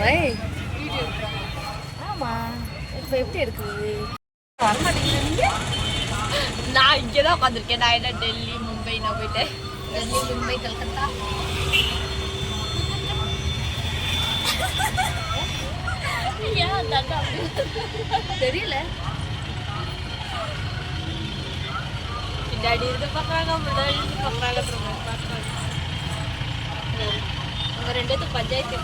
வை ஆமாம் நான் இங்கே உட்காந்துருக்கேன் நான் என்ன டெல்லி மும்பை நான் போயிட்டேன் டெல்லி மும்பை கல்கத்தா? தெரியல. பின்னாடி இருந்து பார்க்குறாங்க முன்னாடி இருந்து பார்க்குறாங்க அவங்க ரெண்டு பஞ்சாயத்து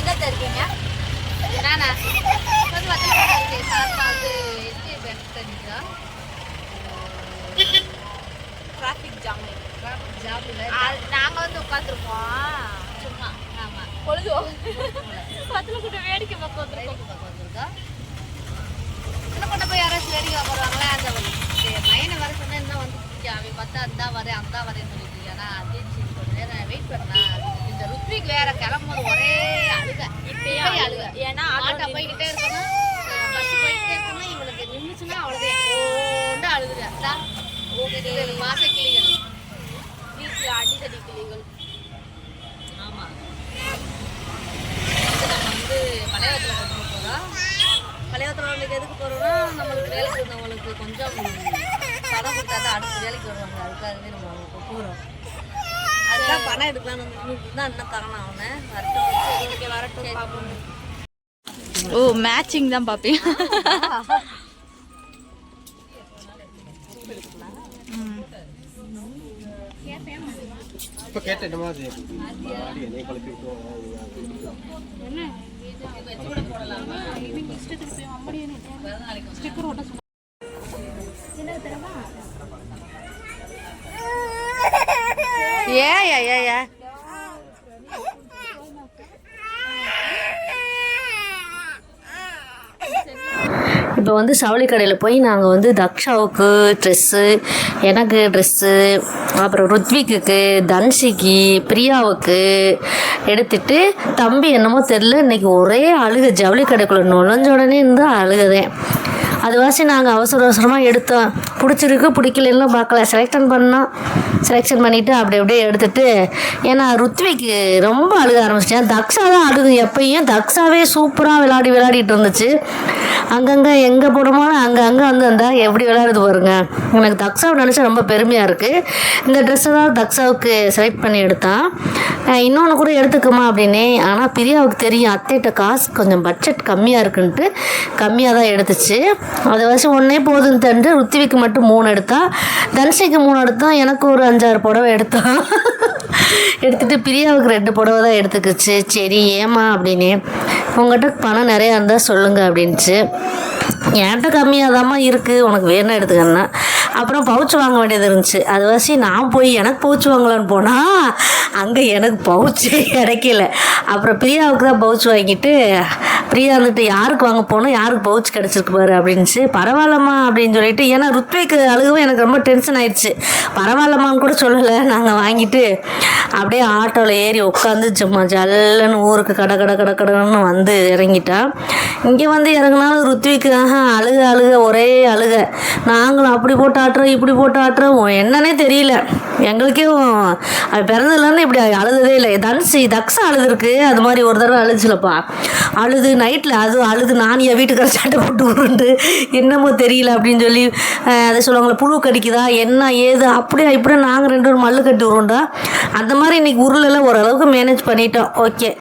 எங்க இருக்கீங்க? நானா? கொஞ்சம் பத்திரமா இருக்கேன். சார் வந்து எஸ்டி பேங்க் தெரிஞ்சா டிராஃபிக் ஜாம் ஜாப்ல நாங்கள் வந்து உட்காந்துருக்கோம் சும்மா. ஆமா. பொழுது? பத்தில் கூட வேடிக்கை பார்க்க வந்திருக்கோம். பார்க்க வந்திருக்கோம் இன்னும் கொண்டு போய் யாராச்சும் வேடிக்கை பார்க்குறாங்களா அந்த சரி, பையனை வர சொன்னா இன்னும் வந்து அவன் பார்த்தா அந்த வரேன் அந்த வரேன்னு சொல்லிட்டு சொல்லி கொஞ்ச நேரம் வெயிட் பண்ணா இந்த ருத்விக் வேற கிளம்பும்போது ஒரே அழுக இப்பயே இப்பயே அழுக. அழுக ஏன்னா ஆட்டோ ஆட்டோ போய்கிட்டே இருக்கணும். பஸ் போய்கிட்டே இருக்கணும். இவளுக்கு நின்றுச்சுன்னா அவ்வளோதான் ஓண்டு அழுகுறா ஓகே மாச கிளிகள் வீட்டில் அடிதடி கிளிகள் ஆமாம் இது நம்ம வந்து பழையத்தில் கொண்டு போகிறோம் பழையத்தில் வந்து எதுக்கு போகிறோம்னா நம்மளுக்கு வேலைக்கு இருந்தவங்களுக்கு கொஞ்சம் பணம் கொடுத்தா தான் அடுத்த வேலைக்கு வருவாங்க. அதுக்காகவே நம்ம அவங்க போகிறோம் அதுதான் பணம் எடுக்கலாம்னு வந்து தான் இன்னும் தரணும் அவனை. வரட்டும். இங்கே வரட்டும் பார்ப்போம் ஓ மேட்சிங் தான் பார்ப்பேன் இப்போ கேட்ட என்ன? மாதிரி நீ குழப்பி ஏ ஏ ஏ இப்போ வந்து சவுளி கடையில் போய் நாங்கள் வந்து தக்ஷாவுக்கு ட்ரெஸ்ஸு எனக்கு ட்ரெஸ்ஸு அப்புறம் ருத்விக்குக்கு தன்ஷிக்கு பிரியாவுக்கு எடுத்துட்டு தம்பி என்னமோ தெரில இன்னைக்கு ஒரே அழுக. ஜவுளி கடைக்குள்ளே நுழைஞ்ச உடனே இருந்து அழுகுதேன் அது வாசி நாங்கள் அவசர அவசரமாக எடுத்தோம் பிடிச்சிருக்கு பிடிக்கலன்னு பார்க்கல. செலெக்ஷன் பண்ணோம் செலெக்ஷன் பண்ணிவிட்டு அப்படி அப்படியே எடுத்துட்டு ஏன்னா ருத்விக்கு ரொம்ப அழுக ஆரம்பிச்சிட்டேன். தக்ஷா தான் அழுகு எப்பயும் தக்ஷாவே சூப்பராக விளையாடி விளையாடிட்டு இருந்துச்சு. அங்கங்கே எங்கே போடுமோ அங்கே அங்கே வந்து வந்தால் எப்படி விளையாடுது பாருங்க. எனக்கு தக்ஷாவை நினச்சா ரொம்ப பெருமையாக இருக்குது இந்த ட்ரெஸ்ஸை தான் தக்ஷாவுக்கு செலக்ட் பண்ணி எடுத்தான் இன்னொன்று கூட எடுத்துக்கோமா அப்படின்னே ஆனால் பிரியாவுக்கு தெரியும் அத்தைகிட்ட காசு கொஞ்சம் பட்ஜெட் கம்மியாக இருக்குன்ட்டு கம்மியாக தான் எடுத்துச்சு. அது வச்சு ஒன்றே போதும் தண்டு. ருத்திவிக்கு மட்டும் மூணு எடுத்தான் தனுஷிக்கு மூணு எடுத்தான் எனக்கு ஒரு அஞ்சாறு புடவை எடுத்தான் எடுத்துட்டு பிரியாவுக்கு ரெண்டு புடவை தான் எடுத்துக்கிச்சு. சரி ஏமா அப்படின்னு. உங்கள்கிட்ட பணம் நிறையா இருந்தால் சொல்லுங்கள் அப்படின்ச்சு என்கிட்ட கம்மியாக தாம்மா இருக்குது உனக்கு வேணும் எடுத்துக்கன்னா. அப்புறம் பவுச் வாங்க வேண்டியது இருந்துச்சு. அது வசி நான் போய் எனக்கு பவுச் வாங்கலான்னு போனால் அங்கே எனக்கு பவுச்சு கிடைக்கல. அப்புறம் பிரியாவுக்கு தான் பவுச் வாங்கிட்டு பிரியா வந்துட்டு யாருக்கு வாங்க போனோம் யாருக்கு பவுச் கிடச்சிருக்கு பாரு? அப்படின்ச்சு பரவாயில்லம்மா அப்படின்னு சொல்லிட்டு ஏன்னா ருத்விக்கு அழுகவும் எனக்கு ரொம்ப டென்ஷன் ஆயிடுச்சு. பரவாயில்லம்மான்னு கூட சொல்லலை. நாங்கள் வாங்கிட்டு அப்படியே ஆட்டோவில் ஏறி உட்காந்து சும்மா ஜல்லுன்னு ஊருக்கு கட கட கட கடன்னு வந்து இறங்கிட்டா. இங்கே வந்து இறங்குனாலும் ருத்விக்கு அழுக அழுக ஒரே அழுக. நாங்களும் அப்படி போட்டு ஆட்டுறோம் இப்படி போட்டு ஆட்டுறோம். என்னன்னே தெரியல. எங்களுக்கே அது பிறந்ததுலேருந்து இப்படி அழுததே இல்லை. தனுஷி தக்ஷா அழுதுருக்கு. அது மாதிரி ஒரு தடவை அழுதுச்சுலப்பா. அழுது நைட்டில் அது அழுது நான் என் வீட்டுக்கார சாட்டை போட்டு உருண்டு என்னமோ தெரியல அப்படின்னு சொல்லி அதை சொல்லுவாங்களே புழு கடிக்குதா என்ன ஏது அப்படியே இப்படியே நாங்கள் ரெண்டு பேரும் மல்லு கட்டி உருண்டா. அந்த மாதிரி இன்னைக்கு உருளெல்லாம் ஓரளவுக்கு மேனேஜ் பண்ணிட்டோம். ஓகே